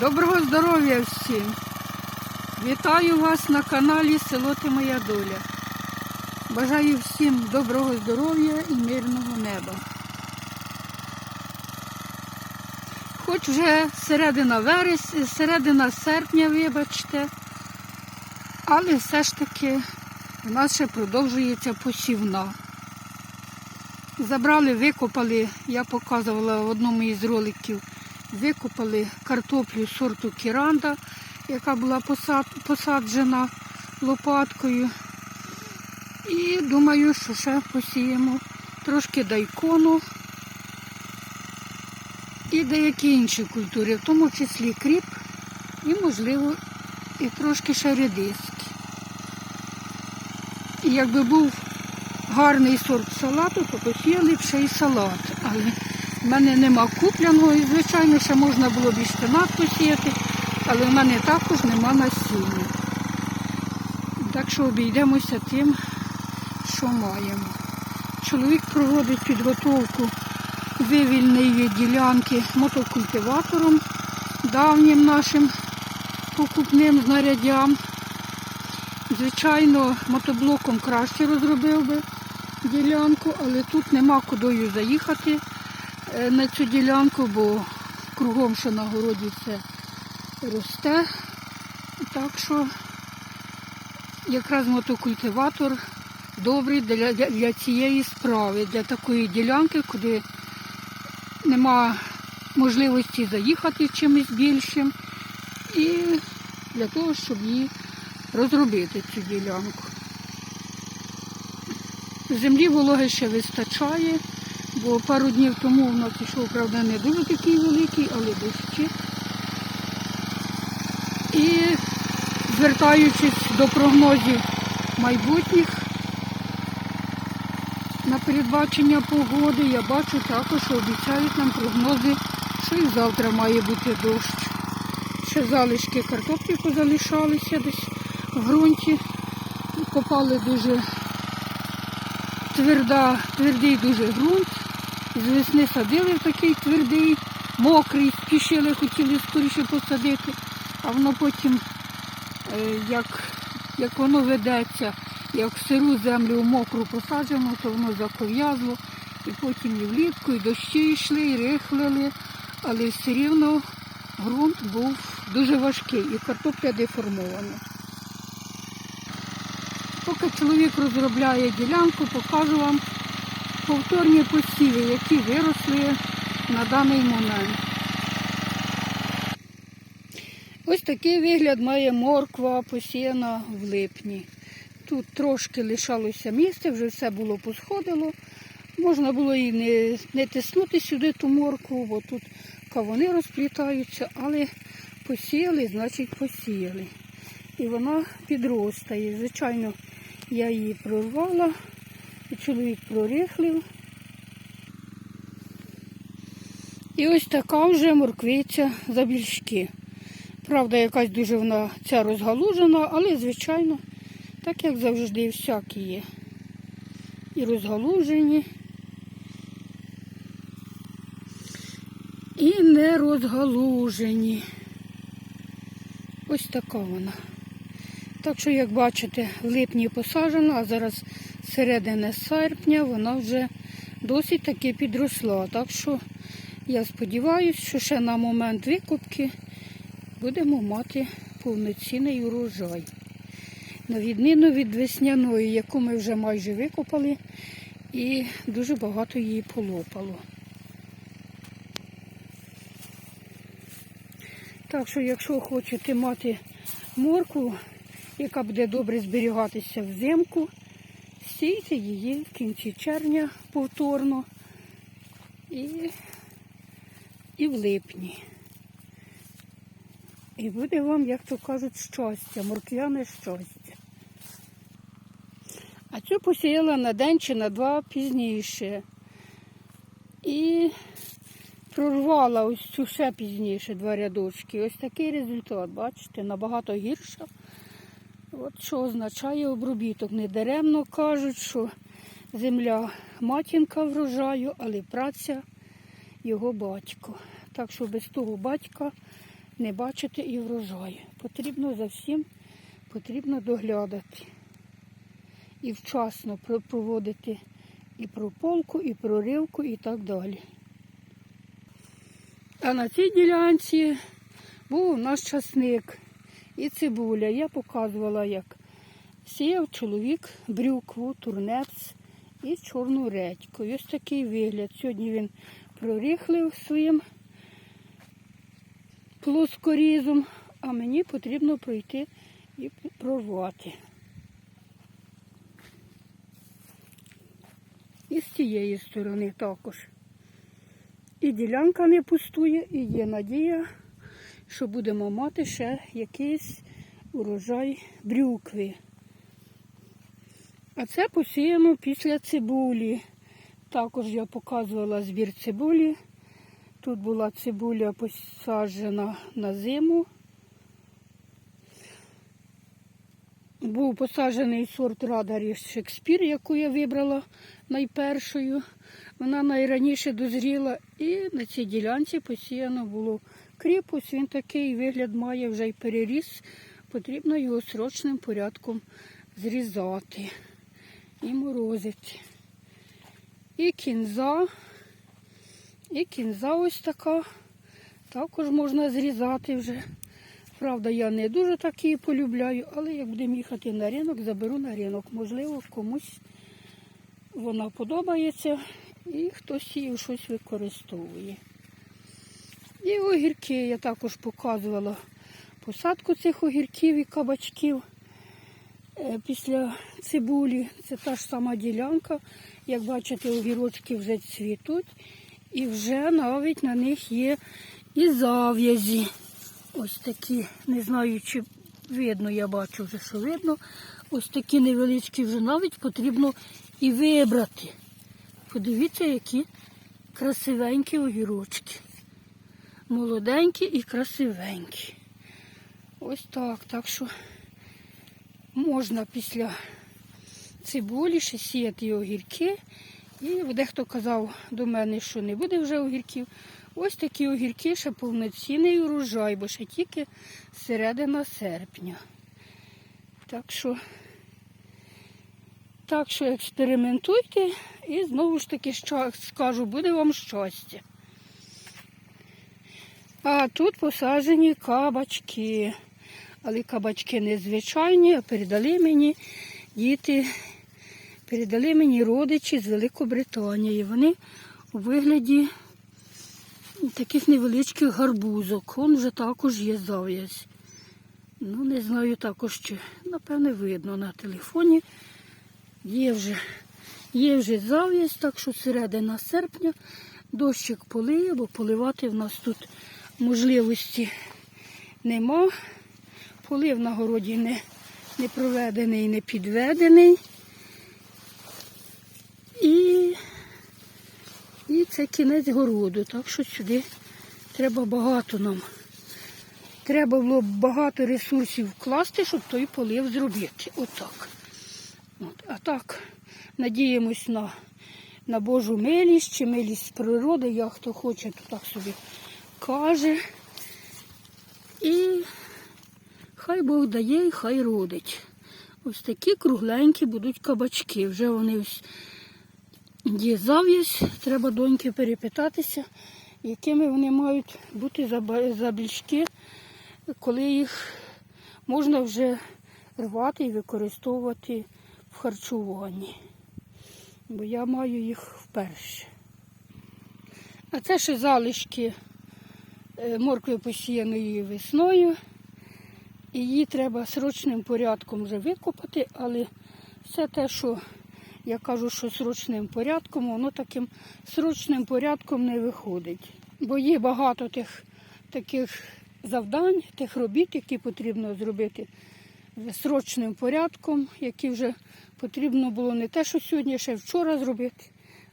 Доброго здоров'я всім! Вітаю вас на каналі Село Ти Моя Доля. Бажаю всім доброго здоров'я і мирного неба. Хоч вже середина вересня, середина серпня, вибачте, але все ж таки у нас ще продовжується посівна. Забрали, викопали, я показувала в одному із роликів, викопали картоплю сорту Кіранда, яка була посаджена лопаткою. І думаю, що ще посіємо трошки дайкону і деякі інші культури, в тому числі кріп і, можливо, і трошки ще редиски. І якби був гарний сорт салату, то посіяли б ще й салат. Але в мене нема купляного і, звичайно, ще можна було б і шпинат посіяти, але в мене також нема насіння. Так що обійдемося тим, що маємо. Чоловік проводить підготовку вивільної ділянки мотокультиватором, давнім нашим покупним знаряддям. Звичайно, мотоблоком краще розробив би ділянку, але тут нема кудою заїхати на цю ділянку, бо кругом, що на городі, це росте. Так що якраз мотокультиватор добрий для, для, для цієї справи, для такої ділянки, куди нема можливості заїхати чимось більшим. І для того, щоб її розробити цю ділянку. Землі вологи ще вистачає, бо пару днів тому у нас йшов, правда, не дуже такий великий, але дощі. І звертаючись до прогнозів майбутніх на передбачення погоди, я бачу також, що обіцяють нам прогнози, що і завтра має бути дощ. Ще залишки картоплі позалишалися десь в ґрунті. Попали дуже тверда, твердий дуже ґрунт. З весни садили такий твердий, мокрий, спішили, хотіли скоріше посадити, а воно потім, е, як, як воно ведеться, як в сиру землю в мокру посаджено, то воно заков'язло. І потім і влітку, і дощі йшли, і рихлили, але все рівно ґрунт був дуже важкий і картопля деформована. Поки чоловік розробляє ділянку, покажу вам повторні посіви, які виросли на даний момент. Ось такий вигляд має морква посіяна в липні. Тут трошки лишалося місця, вже все було посходило. Можна було і не, не тиснути сюди ту моркву, бо тут кавуни розплітаються, але посіяли, значить посіяли. І вона підростає. Звичайно, я її прорвала, чоловік прорихлив. І ось така вже морквиця забільшки. Правда, якась дуже вона ця розгалужена, але, звичайно, так як завжди, всякі є. І розгалужені, і не розгалужені. Ось така вона. Так що, як бачите, в липні посаджена, а зараз середина серпня вона вже досить таки підросла. Так що я сподіваюся, що ще на момент викупки будемо мати повноцінний урожай. На відміну від весняної, яку ми вже майже викопали, і дуже багато її полопало. Так що, якщо хочете мати моркву, яка буде добре зберігатися взимку, сійте її в кінці червня повторно і, і в липні. І буде вам, як то кажуть, щастя, морквяне щастя. А цю посіяла на день чи на два пізніше. І прорвала ось цю ще пізніше два рядочки. Ось такий результат, бачите, набагато гірша. От що означає обробіток. Недаремно кажуть, що земля матінка врожаю, але праця його батько. Так що без того батька не бачити і врожаю. Потрібно за всім потрібно доглядати. І вчасно проводити і прополку, і проривку, і так далі. А на цій ділянці був у нас часник і цибуля. Я показувала, як сіяв чоловік брюкву, турнець і чорну редьку. Ось такий вигляд. Сьогодні він прорихлив своїм плоскорізом, а мені потрібно пройти і прорвати. І з цієї сторони також. І ділянка не пустує, і є надія, що будемо мати ще якийсь урожай брюкви. А це посіяно після цибулі. Також я показувала збір цибулі. Тут була цибуля посаджена на зиму. Був посаджений сорт Радарі Шекспір, яку я вибрала найпершою. Вона найраніше дозріла і на цій ділянці посіяно було кріпус. Він такий вигляд має вже й переріс. Потрібно його срочним порядком зрізати і морозити. І кінза, і кінза ось така. Також можна зрізати вже. Правда, я не дуже так її полюбляю, але як будемо їхати на ринок, заберу на ринок. Можливо, комусь вона подобається і хтось її щось використовує. І огірки я також показувала посадку цих огірків і кабачків е, після цибулі. Це та ж сама ділянка. Як бачите, огірочки вже цвітуть і вже навіть на них є і зав'язі. Ось такі, не знаю, чи видно, я бачу вже, що видно. Ось такі невеличкі вже навіть потрібно і вибрати. Подивіться, які красивенькі огірочки. Молоденькі і красивенькі. Ось так. Так що можна після цибулі ще сіяти огірки. І дехто казав до мене, що не буде вже огірків. Ось такі огірки ще повноцінний урожай, бо ще тільки середина серпня. Так що, так що експериментуйте і знову ж таки скажу, буде вам щастя. А тут посаджені кабачки. Але кабачки незвичайні, а передали мені діти, передали мені родичі з Великобританії. Вони у вигляді таких невеличких гарбузок. Вон вже також є зав'язь. Ну, не знаю також, чи, напевне, видно на телефоні. Є вже, є вже зав'язь, так що середина серпня дощик полиє, бо поливати в нас тут можливості нема. Полив на городі не, не проведений, не підведений. І, і це кінець городу, так що сюди треба багато нам. Треба було багато ресурсів вкласти, щоб той полив зробити. Отак. От. А так, надіємось на, на Божу милість чи милість природи, як хто хоче, то так собі каже. І хай Бог дає і хай родить. Ось такі кругленькі будуть кабачки. Вже вони є зав'язь. Треба доньки перепитатися, якими вони мають бути заблічки, коли їх можна вже рвати і використовувати в харчуванні. Бо я маю їх вперше. А це ще залишки е, моркви посіяної весною. Її треба срочним порядком вже викопати, але все те, що я кажу, що срочним порядком, воно таким срочним порядком не виходить. Бо є багато тих таких завдань, тих робіт, які потрібно зробити срочним порядком, які вже потрібно було не те, що сьогодні, ще вчора зробити,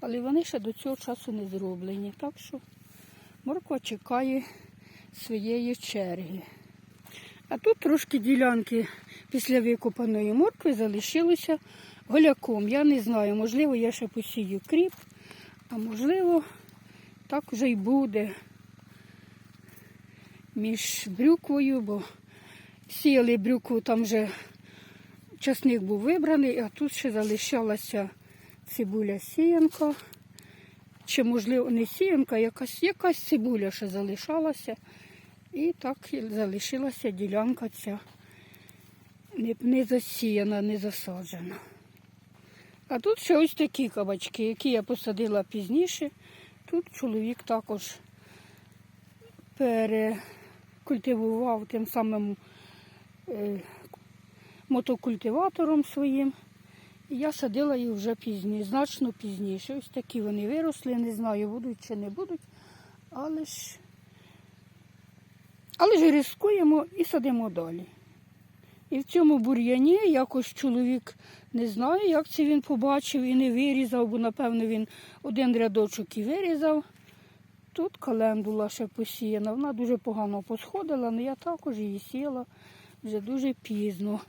але вони ще до цього часу не зроблені. Так що морква чекає своєї черги. А тут трошки ділянки після викопаної моркви залишилися голяком. Я не знаю, можливо, я ще посію кріп, а можливо, так вже й буде. між брюквою, бо сіяли брюкву, там вже часник був вибраний, а тут ще залишалася цибуля сіянка. Чи, можливо, не сіянка, якась, якась цибуля ще залишалася. І так і залишилася ділянка ця не, не засіяна, не засаджена. А тут ще ось такі кабачки, які я посадила пізніше. Тут чоловік також перекультивував тим самим е, мотокультиватором своїм. Я садила їх вже пізніше, значно пізніше. Ось такі вони виросли, не знаю, будуть чи не будуть. Але ж, але ж рискуємо і садимо далі. І в цьому бур'яні якось чоловік не знаю, як це він побачив і не вирізав, бо напевно він один рядочок і вирізав. Тут календула ще посіяна. Вона дуже погано посходила, але я також її сіяла вже дуже пізно.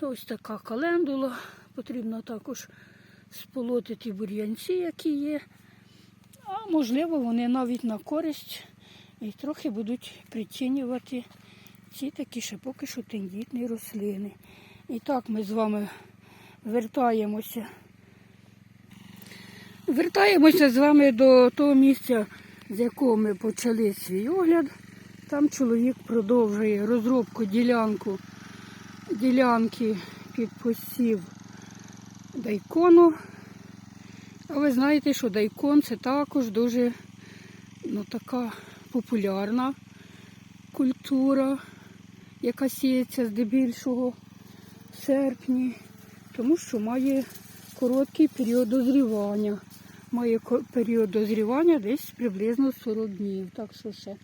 Ось така календула. Потрібно також сполоти ті бур'янці, які є. А можливо, вони навіть на користь і трохи будуть прицінювати ці такі ще поки що тендітні рослини. І так ми з вами вертаємося. Вертаємося з вами до того місця, з якого ми почали свій огляд. Там чоловік продовжує розробку ділянку, ділянки під посів дайкону. А ви знаєте, що дайкон це також дуже ну, така популярна культура, яка сіється здебільшого в серпні, тому що має короткий період дозрівання. Має період дозрівання десь приблизно 40 днів. Так що ще,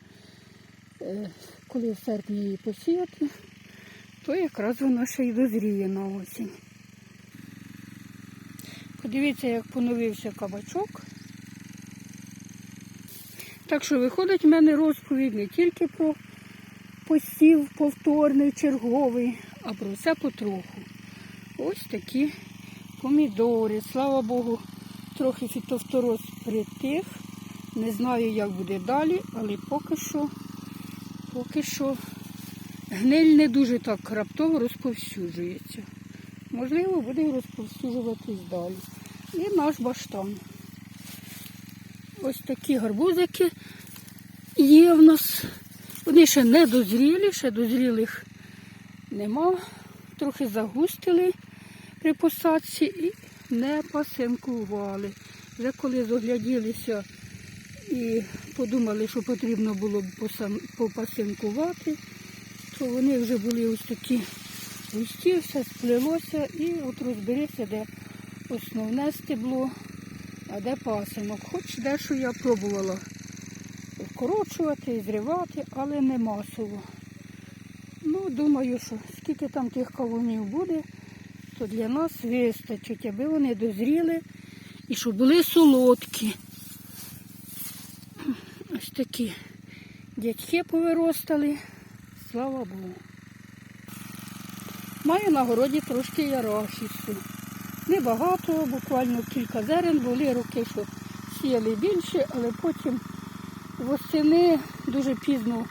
е, коли в серпні її посіяти, то якраз вона ще й дозріє на осінь. Подивіться, як поновився кабачок. Так що виходить в мене розповідь не тільки про посів повторний, черговий, а про все потроху. Ось такі помідори. Слава Богу, трохи фітофтороз притих. Не знаю, як буде далі, але поки що, поки що гниль не дуже так раптово розповсюджується. Можливо, буде розповсюджуватись далі. І наш баштан. Ось такі гарбузики є в нас. Вони ще не дозрілі, ще дозрілих нема. Трохи загустили при посадці і не пасинкували. Вже коли зогляділися і подумали, що потрібно було б попасинкувати, то вони вже були ось такі густі, все сплелося і от розберися, де основне стебло, а де пасинок. Хоч дещо я пробувала вкорочувати зривати, але не масово. Ну, думаю, що скільки там тих кавунів буде, то для нас вистачить, аби вони дозріли і щоб були солодкі. Ось такі дядьки повиростали, слава Богу. Маю на городі трошки і. Небагато, буквально кілька зерен, були роки, що сіяли більше, але потім восени дуже пізно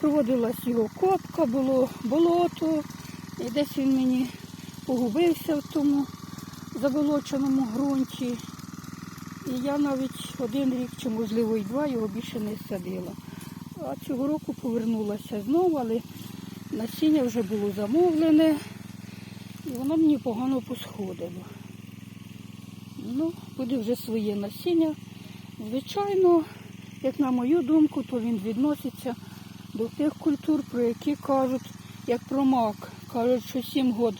проводилась його копка, було болото, і десь він мені погубився в тому заболоченому ґрунті. І я навіть один рік чи, можливо, і два його більше не садила. А цього року повернулася знову, але насіння вже було замовлене, і воно мені погано посходило. Ну, буде вже своє насіння. Звичайно, як на мою думку, то він відноситься до тих культур, про які кажуть, як про мак. Кажуть, що сім год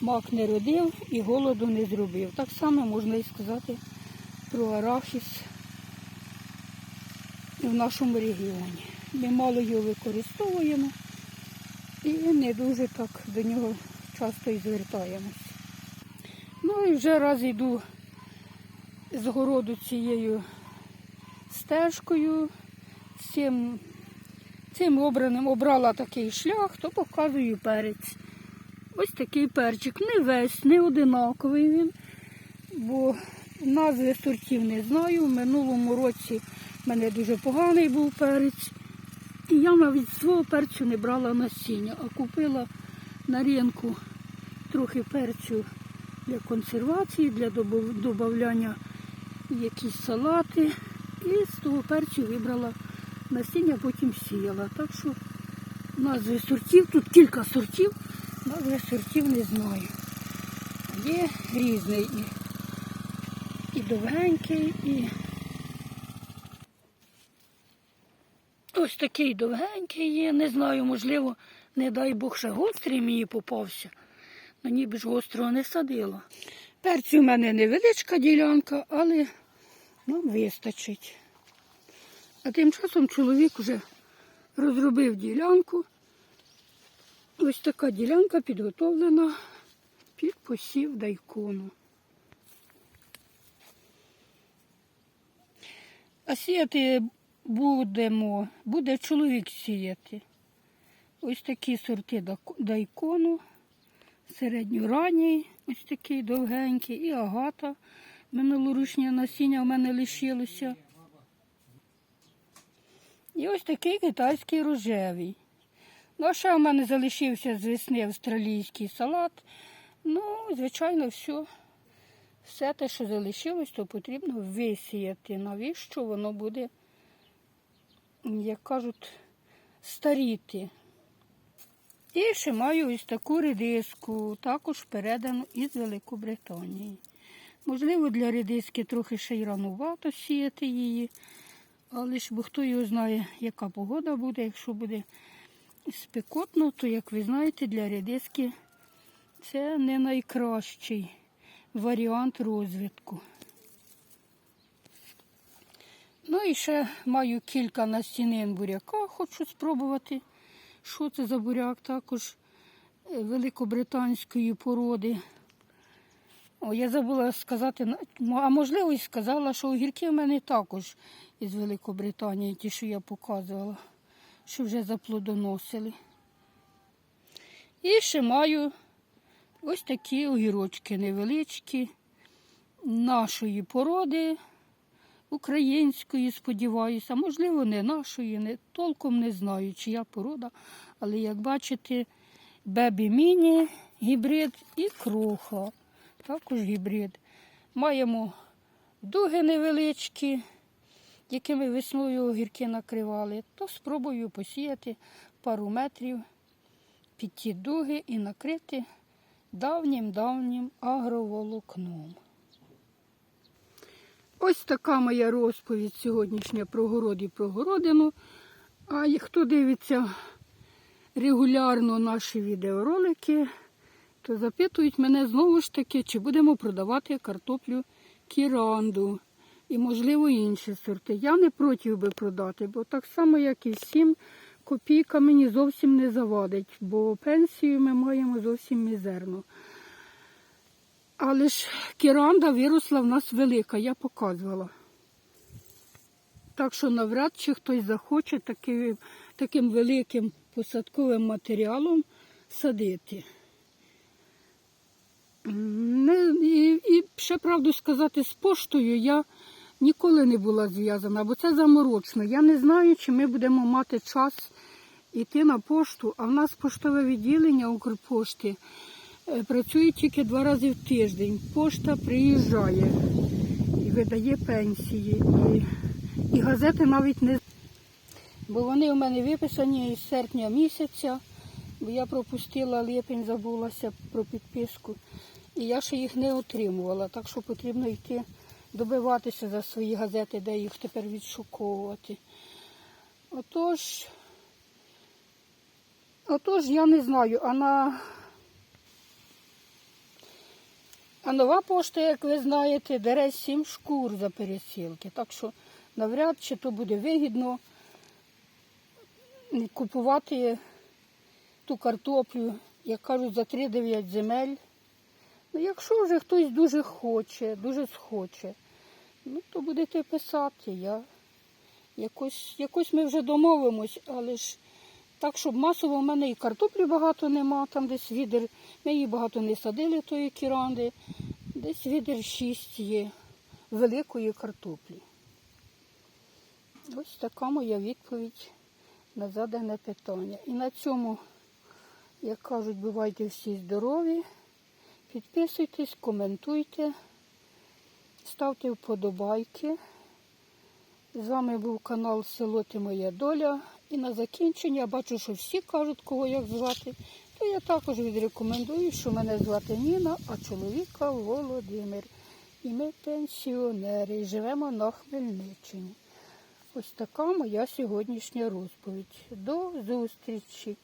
мак не родив і голоду не зробив. Так само можна і сказати про арахіс в нашому регіоні. Ми мало його використовуємо і не дуже так до нього часто і звертаємось. Ну і вже раз йду з городу цією стежкою, цим, цим обраним обрала такий шлях, то показую перець. Ось такий перчик. Не весь, не одинаковий він, бо назви сортів не знаю. В минулому році У мене дуже поганий був перець. І я навіть свого перцю не брала насіння, а купила на ринку трохи перцю для консервації, для додавання якісь салати. І з того перцю вибрала насіння, потім сіяла. Так що назви сортів, тут кілька сортів, назви сортів не знаю. Є різний і довгенький, і ось такий довгенький є. Не знаю, можливо, не дай Бог ще гострий мені попався. Ну ніби ж гострого не садила. Перцю в мене невеличка ділянка, але нам вистачить. А тим часом чоловік вже розробив ділянку. Ось така ділянка підготовлена під посів дайкону. А сіяти будемо, буде чоловік сіяти. Ось такі сорти дайкону, середньоранній, ось такий довгенький, і агата. Минулорічне насіння в мене лишилося. І ось такий китайський рожевий. Ну, а ще в мене залишився з весни австралійський салат. Ну, звичайно, все. Все те, що залишилось, то потрібно висіяти. Навіщо воно буде, як кажуть, старіти. І ще маю ось таку редиску, також передану із Великобританії. Можливо, для редиски трохи ще й ранувато сіяти її, але ж бо хто його знає, яка погода буде. Якщо буде спекотно, то, як ви знаєте, для редиски це не найкращий варіант розвитку. Ну і ще маю кілька настінин буряка, хочу спробувати. Що це за буряк також е, великобританської породи. О, я забула сказати, а можливо і сказала, що огірки в мене також із Великобританії, ті, що я показувала, що вже заплодоносили. І ще маю ось такі огірочки невеличкі, нашої породи, української, сподіваюся, можливо, не нашої, не, толком не знаю, чия порода, але як бачите, бебі міні, гібрид і кроха, також гібрид. Маємо дуги невеличкі, якими весною огірки накривали, то спробую посіяти пару метрів під ті дуги і накрити давнім-давнім агроволокном. Ось така моя розповідь сьогоднішня про город і про городину. А хто дивиться регулярно наші відеоролики, то запитують мене знову ж таки, чи будемо продавати картоплю кіранду і, можливо, інші сорти. Я не проти би продати, бо так само, як і всім, копійка мені зовсім не завадить, бо пенсію ми маємо зовсім мізерну. Але ж кіранда виросла в нас велика, я показувала. Так що навряд чи хтось захоче таки, таким великим посадковим матеріалом садити. Не, і, і ще правду сказати, з поштою я ніколи не була зв'язана, бо це заморочно. Я не знаю, чи ми будемо мати час йти на пошту, а в нас поштове відділення Укрпошти працює тільки два рази в тиждень. Пошта приїжджає і видає пенсії. І, і газети навіть не бо вони у мене виписані із серпня місяця, бо я пропустила липень, забулася про підписку. І я ще їх не отримувала, так що потрібно йти добиватися за свої газети, де їх тепер відшуковувати. Отож, отож я не знаю, а на а нова пошта, як ви знаєте, дере 7 шкур за пересілки. Так що навряд чи то буде вигідно купувати ту картоплю, як кажуть, за 3-9 земель. Ну, якщо вже хтось дуже хоче, дуже схоче, ну то будете писати. Я якось, якось ми вже домовимось, але ж так, щоб масово в мене і картоплі багато нема, там десь відер, ми її багато не садили, тої кіранди, десь відер 6 є великої картоплі. Ось така моя відповідь на задане питання. І на цьому, як кажуть, бувайте всі здорові. Підписуйтесь, коментуйте, ставте вподобайки. З вами був канал Село Ти Моя Доля. І на закінчення я бачу, що всі кажуть, кого як звати. То я також відрекомендую, що мене звати Ніна, а чоловіка Володимир. І ми пенсіонери, і живемо на Хмельниччині. Ось така моя сьогоднішня розповідь. До зустрічі!